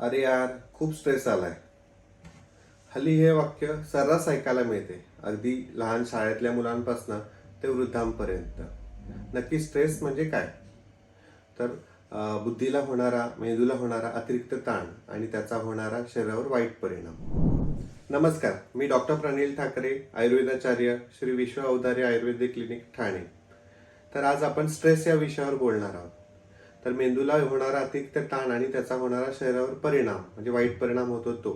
अरे यार खूप स्ट्रेस आलाय. हल्ली हे वाक्य सर्रास ऐकायला मिळते. अगदी लहान शाळेतल्या मुलांपासून ते वृद्धांपर्यंत. नक्की स्ट्रेस म्हणजे काय? तर बुद्धीला होणारा मेंदूला होणारा अतिरिक्त ताण आणि त्याचा होणारा शरीरावर वाईट परिणाम. नमस्कार मी डॉक्टर प्रनिल ठाकरे आयुर्वेदाचार्य श्री विश्व अवधारी आयुर्वेदिक क्लिनिक ठाणे. तर आज आपण स्ट्रेस या विषयावर बोलणार आहोत. तर मेंदूला होणारा अतिरिक्त ताण आणि त्याचा होणारा शरीरावर परिणाम म्हणजे वाईट परिणाम होतो तो.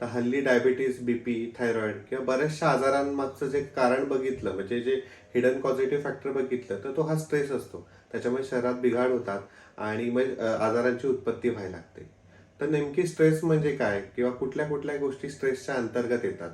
तर हल्ली डायबिटीज बीपी थायरॉइड किंवा बऱ्याचशा आजारांमागचं जे कारण बघितलं म्हणजे जे हिडन पॉझिटिव्ह फॅक्टर बघितलं तर तो हा स्ट्रेस असतो. त्याच्यामुळे शरीरात बिघाड होतात आणि मग आजारांची उत्पत्ती व्हायला लागते. तर नेमकी स्ट्रेस म्हणजे काय किंवा कुठल्या कुठल्या गोष्टी स्ट्रेसच्या अंतर्गत येतात?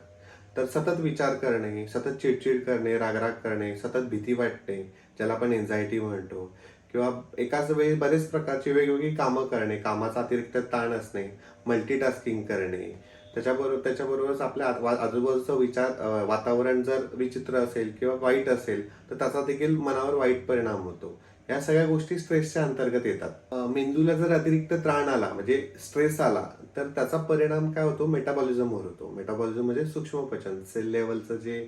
तर सतत विचार करणे सतत चिडचिड करणे रागराग करणे सतत भीती वाटणे ज्याला आपण एन्झायटी म्हणतो किंवा एकाच वेळी बरेच प्रकारची वेगवेगळी कामं करणे कामाचा अतिरिक्त ताण असणे मल्टीटास्किंग करणे त्याच्याबरोबर त्याच्याबरोबरच आपल्या आजूबाजूचा आजूबाजूचं विचार वातावरण जर विचित्र असेल किंवा वाईट असेल तर त्याचा देखील मनावर वाईट परिणाम होतो. या सगळ्या गोष्टी स्ट्रेसच्या अंतर्गत येतात. मेंदूला जर अतिरिक्त त्राण आला म्हणजे स्ट्रेस आला तर त्याचा परिणाम काय होतो? मेटाबॉलिझमवर होतो. मेटाबॉलिझम म्हणजे सूक्ष्म पचन सेल लेवलचं जे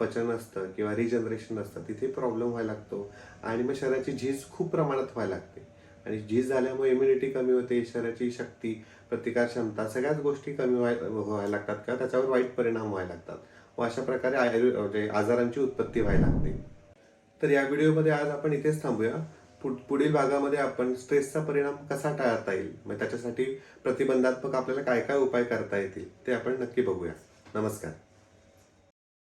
पचन असतं किंवा रिजनरेशन असतं तिथे प्रॉब्लेम व्हायला लागतो. आणि मग शरीराची झीज खूप प्रमाणात व्हायला लागते. आणि झीज झाल्यामुळे इम्युनिटी कमी होते शरीराची शक्ती प्रतिकार क्षमता सगळ्याच गोष्टी कमी व्हाय- व्हायला लागतात किंवा त्याच्यावर वाईट परिणाम व्हायला लागतात. व अशा प्रकारे आयुर्वे- म्हणजे आजारांची उत्पत्ती व्हायला लागते. तर या व्हिडिओमध्ये आज आपण इथेच थांबूया. पुढ- पुढील भागामध्ये आपण स्ट्रेसचा परिणाम कसा टाळता येईल? मग त्याच्यासाठी प्रतिबंधात्मक आपल्याला काय काय उपाय करता येतील ते आपण नक्की बघूया. नमस्कार.